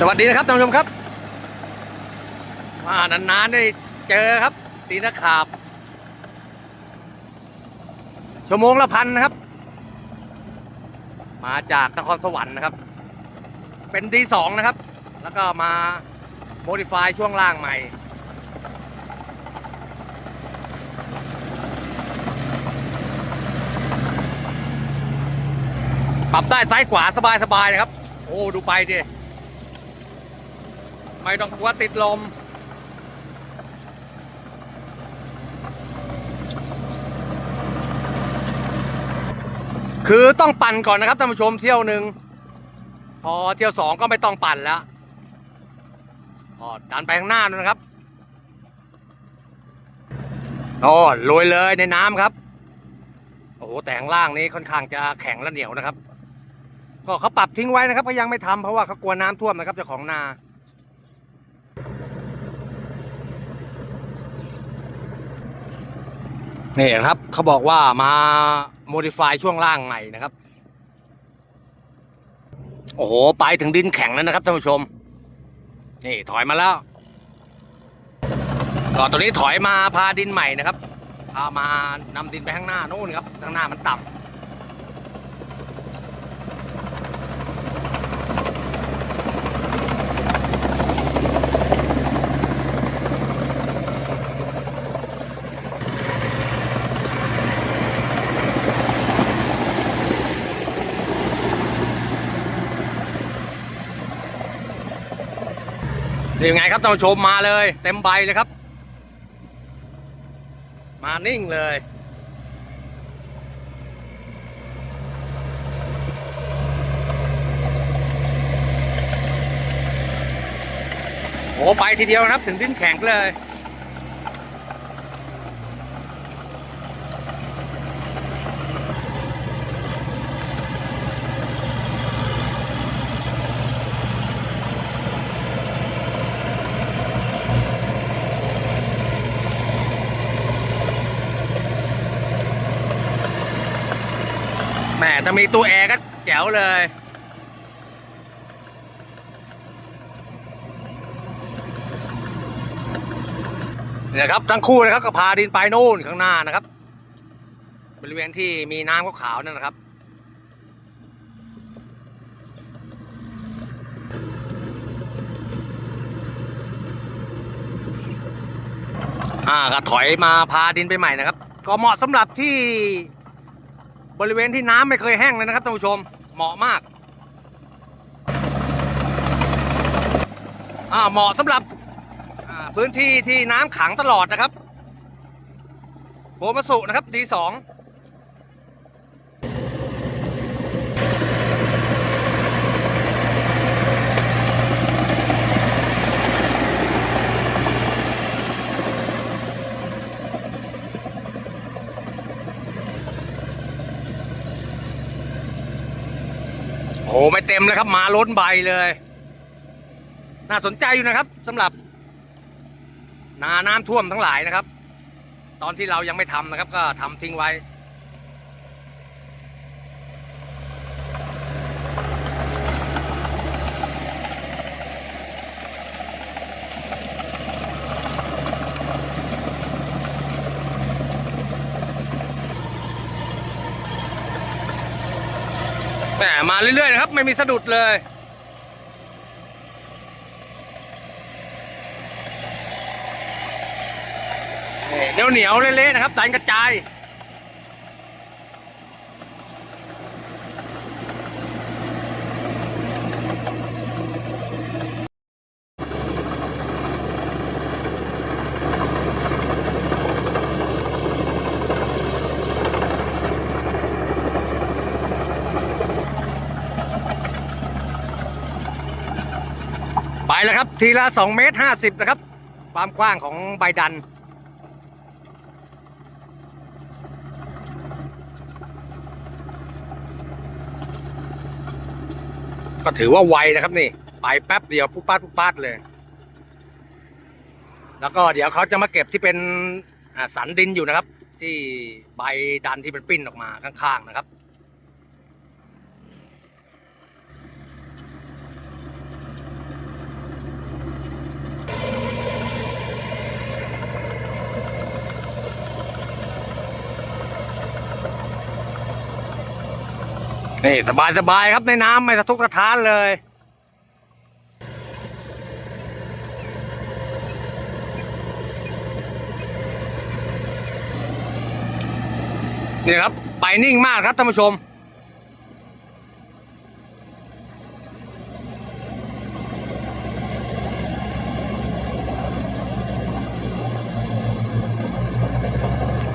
สวัสดีนะครับท่านผู้ชมครับมานานๆได้เจอครับตีนขาบ ชั่วโมงละพันนะครับ มาจากนครสวรรค์นะครับ เป็นดีสองนะครับ แล้วก็มาโมดิฟายช่วงล่างใหม่ปรับได้ซ้ายขวาสบายๆนะครับ โอ้ ดูไปดิ ไม่ต้องกลัวติดลม คือต้องปั่นก่อนนะครับท่านผู้ชมเที่ยวหนึ่งพอเที่ยวสองก็ไม่ต้องปั่นแล้วอ๋อดันไปข้างหน้านู่นนะครับโอ้ลอยเลยในน้ำครับ โอ้โหแต่ข้างล่างนี้ค่อนข้างจะแข็งและเหนียวนะครับ ก็เขาปรับทิ้งไว้นะครับเขายังไม่ทำเพราะว่าเขากลัวน้ำท่วมนะครับเจ้าของนา นี่ครับเขาบอกว่ามาโมดิฟายช่วงล่างใหม่นะครับ โอ้โห ไปถึงดินแข็งแล้วนะครับท่านผู้ชม นี่ถอยมาแล้วก็ตัวนี้ถอยมาพาดินใหม่นะครับพามานำดินไปข้างหน้านู่นครับข้างหน้ามันต่ำ ยังไงครับท่านผู้ชมมาเลย เต็มใบเลยครับ มานิ่งเลยโอ้ไปทีเดียวนะครับ ถึงดินแข็งเลย มถ้ามีตู้แอร์ก็แจ๋วเลย เนี่ยครับทั้งคู่นะครับก็พาดินไปนู่นข้างหน้านะครับ บริเวณที่มีน้ำขาวๆนั่นนะครับอ่าก็ถอยมาพาดินไปใหม่นะครับ ก็เหมาะสำหรับที่ บริเวณที่น้ำไม่เคยแห้งเลยนะครับท่านผู้ชมเหมาะมากอ่าเหมาะสำหรับพื้นที่ที่น้ำขังตลอดนะครับโคมาสุนะครับดีสอง อ้ไม่เต็มเลยครับ มาล้นใบเลย น่าสนใจอยู่นะครับสำหรับ นาน้ำท่วมทั้งหลายนะครับ ตอนที่เรายังไม่ทำนะครับ ก็ทำทิ้งไว้ แหมมาเรื่อยๆนะครับ ไม่มีสะดุดเลย เหนียวเหนียวเละๆนะครับดันกระจาย แล้วครับ ทีละ2เมตร50 นะครับ ความกว้างของใบดัน ก็ถือว่าไวนะครับนี่ ไปแป๊บเดียวปุ๊บปัดปุ๊บปัดเลย แล้วก็เดี๋ยวเขาจะมาเก็บที่เป็นสันดินอยู่นะครับ ที่ใบดันที่เป็นปิ้นออกมาข้างๆนะครับ นี่สบายสบายครับในน้ำไม่สะทุกสะท้านเลยนี่ครับ ไปนิ่งมากครับท่านผู้ชม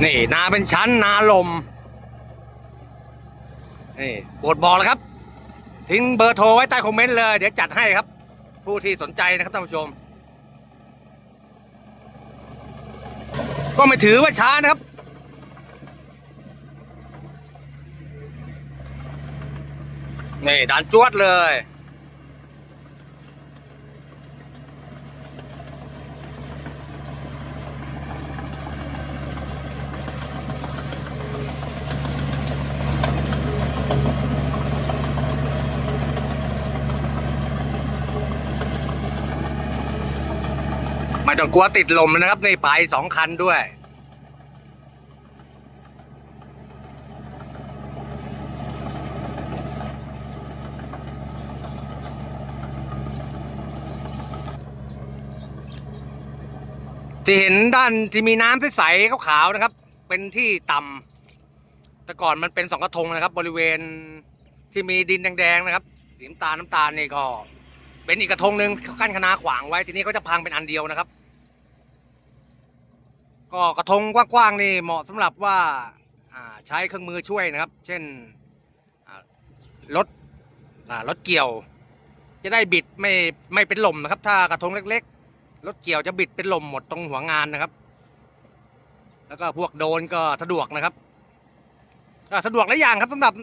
นี่ นาเป็นชั้น นาลม นี่โปรดบอกแล้วครับ ทิ้งเบอร์โทรไว้ใต้คอมเมนต์เลย เดี๋ยวจัดให้ครับ ผู้ที่สนใจนะครับท่านผู้ชม ก็ไม่ถือว่าช้านะครับ นี่ดันจวดเลย ต้องกลัวติดลมนะครับนี่ไปสองคันด้วย ที่เห็นด้านที่มีน้ำใสๆขาวๆนะครับ เป็นที่ต่ำแต่ก่อนมันเป็นสองกระทงนะครับ บริเวณที่มีดินแดงๆนะครับสีน้ำตาลน้ำตาลนี่ก็เป็นอีกกระทงหนึ่งเขากั้นคณาขวางไว้ทีนี้เขาจะพังเป็นอันเดียวนะครับ ก็กระทงกว้างๆนี่เหมาะสำหรับว่าใช้เครื่องมือช่วยนะครับ เช่นรถรถเกี่ยว จะได้บิดไม่ไม่เป็นลมนะครับ ถ้ากระทงเล็กๆรถเกี่ยวจะบิดเป็นลมหมดตรงหัวงานนะครับ แล้วก็พวกโดนก็สะดวกนะครับสะดวกหลายอย่างครับสำหรับ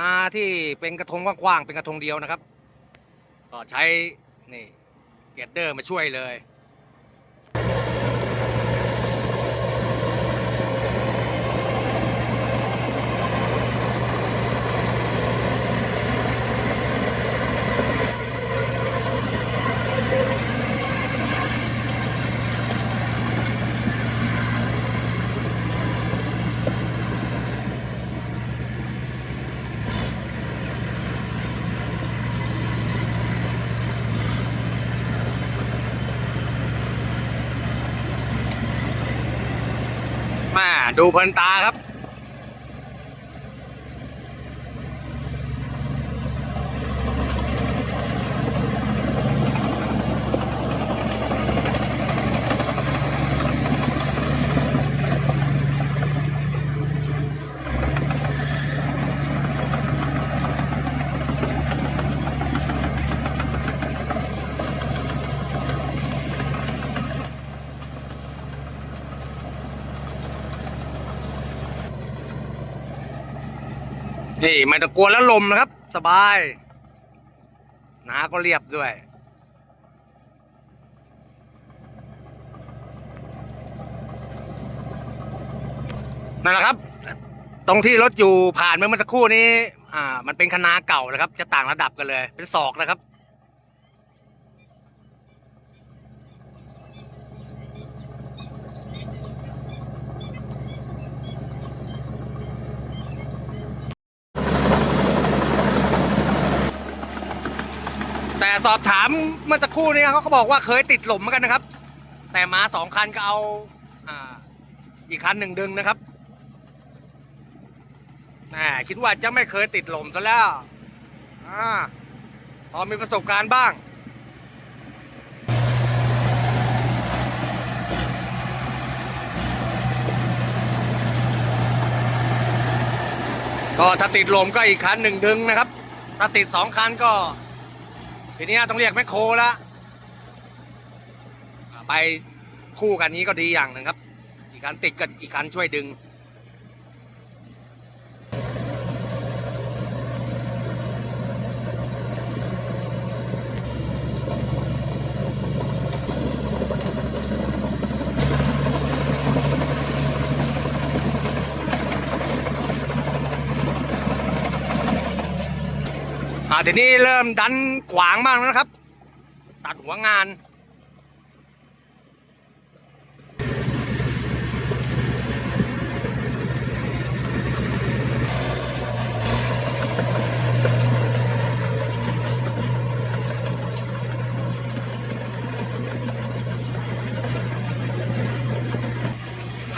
นาที่เป็นกระทงกว้างๆเป็นกระทงเดียวนะครับ ก็ใช้นี่เกตเดอร์มาช่วยเลย ดูเพลินตาครับ นี่ไม่ต้องกลัวแล้วลมนะครับ สบายนาก็เรียบด้วย นั่นแหละครับ ตรงที่รถอยู่ผ่านเมื่อสักครู่นี้ อ่า มันเป็นคณาเก่านะครับ จะต่างระดับกันเลย เป็นศอกนะครับ สอบถามเมื่อสักครู่นี้เขาก็บอกว่าเคยติดหลุมเหมือนกันนะครับ แต่มาสองคันก็เอาอ่าอีกคันหนึ่งดึงนะครับแหมคิดว่าจะไม่เคยติดหล่มซะแล้วอ่าพอมีประสบการณ์บ้างก็ถ้าติดลมก็อีกคันหนึ่งดึงนะครับ ถ้าติดสองคันก็ ทีนี้ต้องเรียกแมคโครละอ่าไปคู่กันนี้ก็ดีอย่างหนึ่งครับ อีกคันติดกับอีกคันช่วยดึง อ่าทีนี้เริ่มดันขวางมากแล้วนะครับ ตัดหัวงาน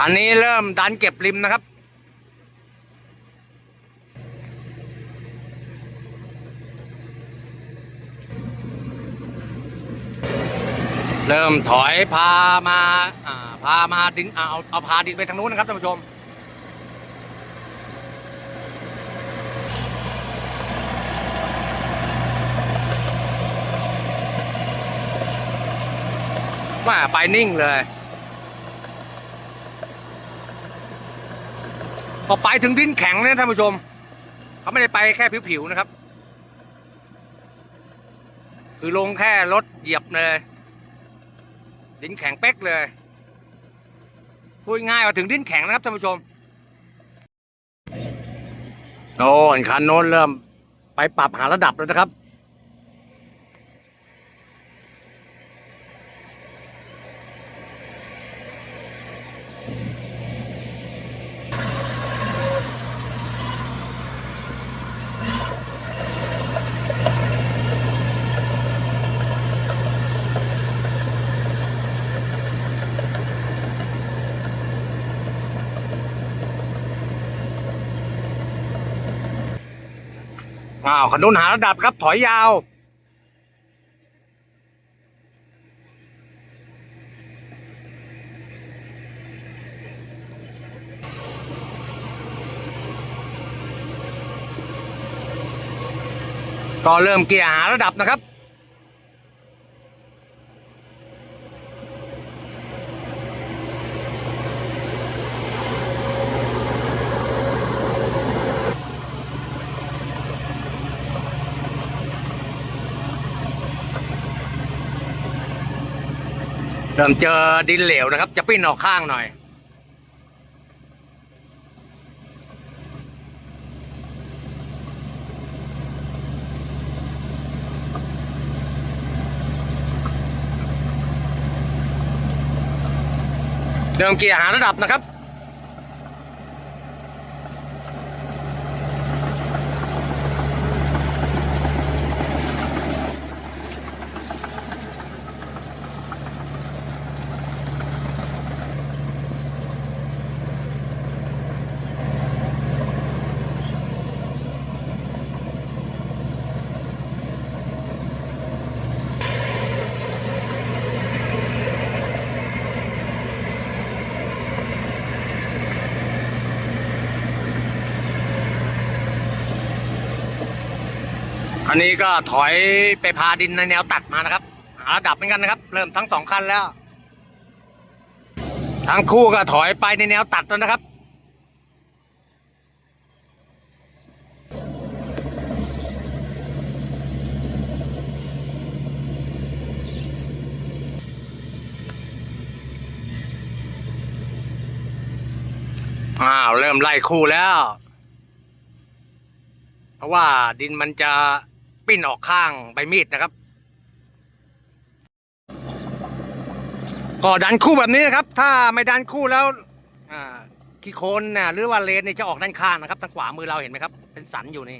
อันนี้เริ่มดันเก็บริมนะครับ เริ่มถอยพามาพามาดินเอาเอาพาดินไปทางนู้นนะครับท่านผู้ชมว่าไปนิ่งเลยพอไปถึงดินแข็งเนี่ยท่านผู้ชม เขาไม่ได้ไปแค่ผิวๆนะครับ คือลงแค่รถเหยียบเลย ดินแข็งเป๊กเลยพูดง่ายว่าถึงดินแข็งนะครับท่านผู้ชมโอ้ยคันโน้นเริ่มไปปรับหาระดับแล้วนะครับ อ้าวขนุนหาระดับครับ ถอยยาว ก็เริ่มเกียร์หาระดับนะครับ เริ่มเจอดินเหลวนะครับ จะปิ้นออกข้างหน่อยเริ่มเกียร์หาระดับนะครับ อันนี้ก็ถอยไปพาดินในแนวตัดมานะครับหาระดับเหมือนกันนะครับ เริ่มทั้งสองคันแล้ว ทั้งคู่ก็ถอยไปในแนวตัดแล้วนะครับ อ้าว เริ่มไล่คู่แล้ว เพราะว่าดินมันจะ ปิ้นออกข้างใบมีดนะครับ ก็ดันคู่แบบนี้นะครับ ถ้าไม่ดันคู่แล้วขี้โคลนน่ะหรือว่าเลนนี่ยจะออกด้านข้างนะครับทางขวามือเราเห็นไหมครับ เป็นสันอยู่นี่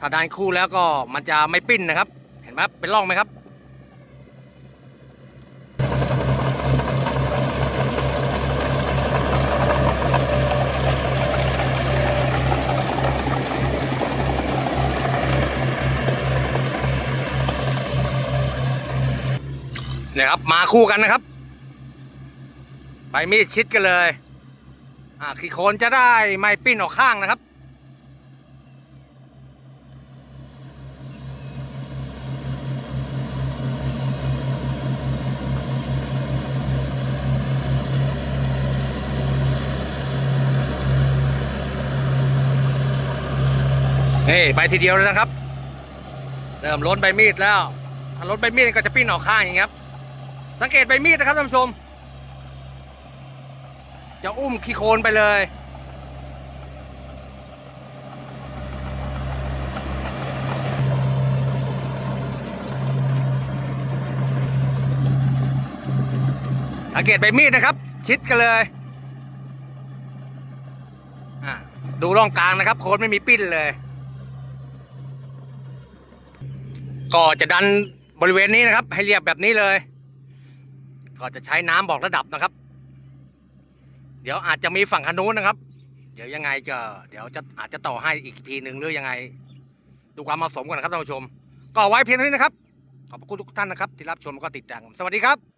ถ้าดันคู่แล้วก็มันจะไม่ปิ้นนะครับ เห็นไหมเป็นร่องไหมครับ เนี่ยครับ มาคู่กันนะครับ ใบมีดชิดกันเลย อ่าขี้โคนจะได้ไม่ปิ้นออกข้างนะครับ นี่ ไปทีเดียวเลยนะครับ เริ่มล้นใบมีดแล้วถ้าล้นใบมีดก็จะปิ้นออกข้างอย่างนี้ครับ สังเกตใบมีดนะครับท่านผู้ชม จะอุ้มขี้โคลนไปเลย สังเกตใบมีดนะครับ ชิดกันเลยดูร่องกลางนะครับ โคนไม่มีปิ้นเลย ก็จะดันบริเวณนี้นะครับ ให้เรียบแบบนี้เลย ก็จะใช้น้ำบอกระดับนะครับ เดี๋ยวอาจจะมีฝั่งขนุนนะครับ เดี๋ยวยังไงจะเดี๋ยวจะอาจจะต่อให้อีกทีหนึ่งหรือยังไง ดูความเหมาะสมก่อนนะครับท่านผู้ชม ก็ไว้เพียงเท่านี้นะครับ ขอบพระคุณทุกท่านนะครับที่รับชมแล้วก็ติดตามสวัสดีครับ